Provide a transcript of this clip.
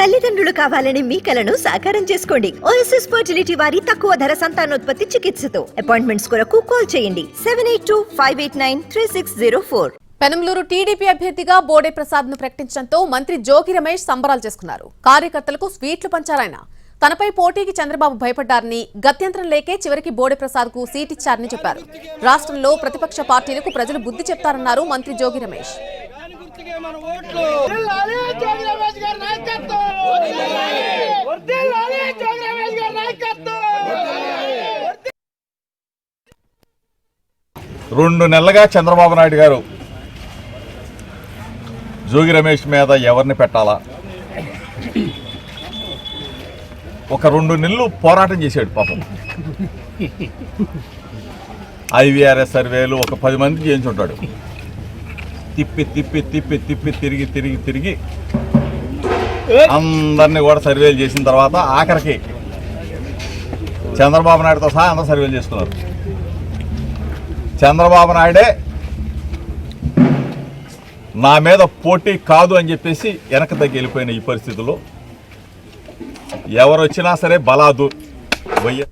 తల్లిదండ్రులు కావాలని మీ కలను సాకారం చేసుకోండి. ఓఎస్ఎస్ ఫర్టిలిటీ వారి తక్కువ ధర సంతానోత్పత్తి చికిత్సతో. అపాయింట్మెంట్స్ కొరకు కాల్ చేయండి. Seven eight two five eight nine three six zero four Penamaluru TDP అభ్యర్థిగా బోడే ప్రసాద్ను ప్రకటించడంతో మంత్రి జోగి రమేష్ సంబరాలు చేసుకున్నారు. కార్యకర్తలకు స్వీట్లు పంచారాయన తనపై పోటీకి చంద్రబాబు భయపడ్డారని గత్యంతరం లేకే చివరికి బోడే ప్రసాద్కు సీట్ ఇచ్చారని చెప్పారు. రాష్ట్రంలో ప్రతిపక్ష పార్టీలకు ప్రజలు బుద్ధి చెప్తారన్నారు మంత్రి జోగి రమేష్ వర్ధిల్లాలి జోగి రమేష్ గారి నాయకత్వం వర్ధిల్లాలి జోగి రమేష్ గారి నాయకత్వం రెండు నెలలుగా చంద్రబాబు నాయుడు గారు జోగి రమేష్ మీద ఎవరిని పెట్టాలా? ఒక రెండు నెలలు పోరాటం చేశాడు పాపం. ఐవీఆర్ఎస్ సర్వేలు ఒక పది మంది చేయించుంటాడు తిప్పి తిప్పి తిప్పి తిప్పి తిరిగి తిరిగి తిరిగి అందరినీ కూడా సర్వేలు చేసిన తర్వాత ఆఖరికి చంద్రబాబు నాయుడుతో సహా అందరూ సర్వేలు చేసుకున్నారు. చంద్రబాబు నాయుడే నా మీద పోటీ కాదు అని చెప్పేసి వెనక తగ్గి వెళ్ళిపోయిన ఈ పరిస్థితుల్లో ఎవరు వచ్చినా సరే బలాదు. వయ్య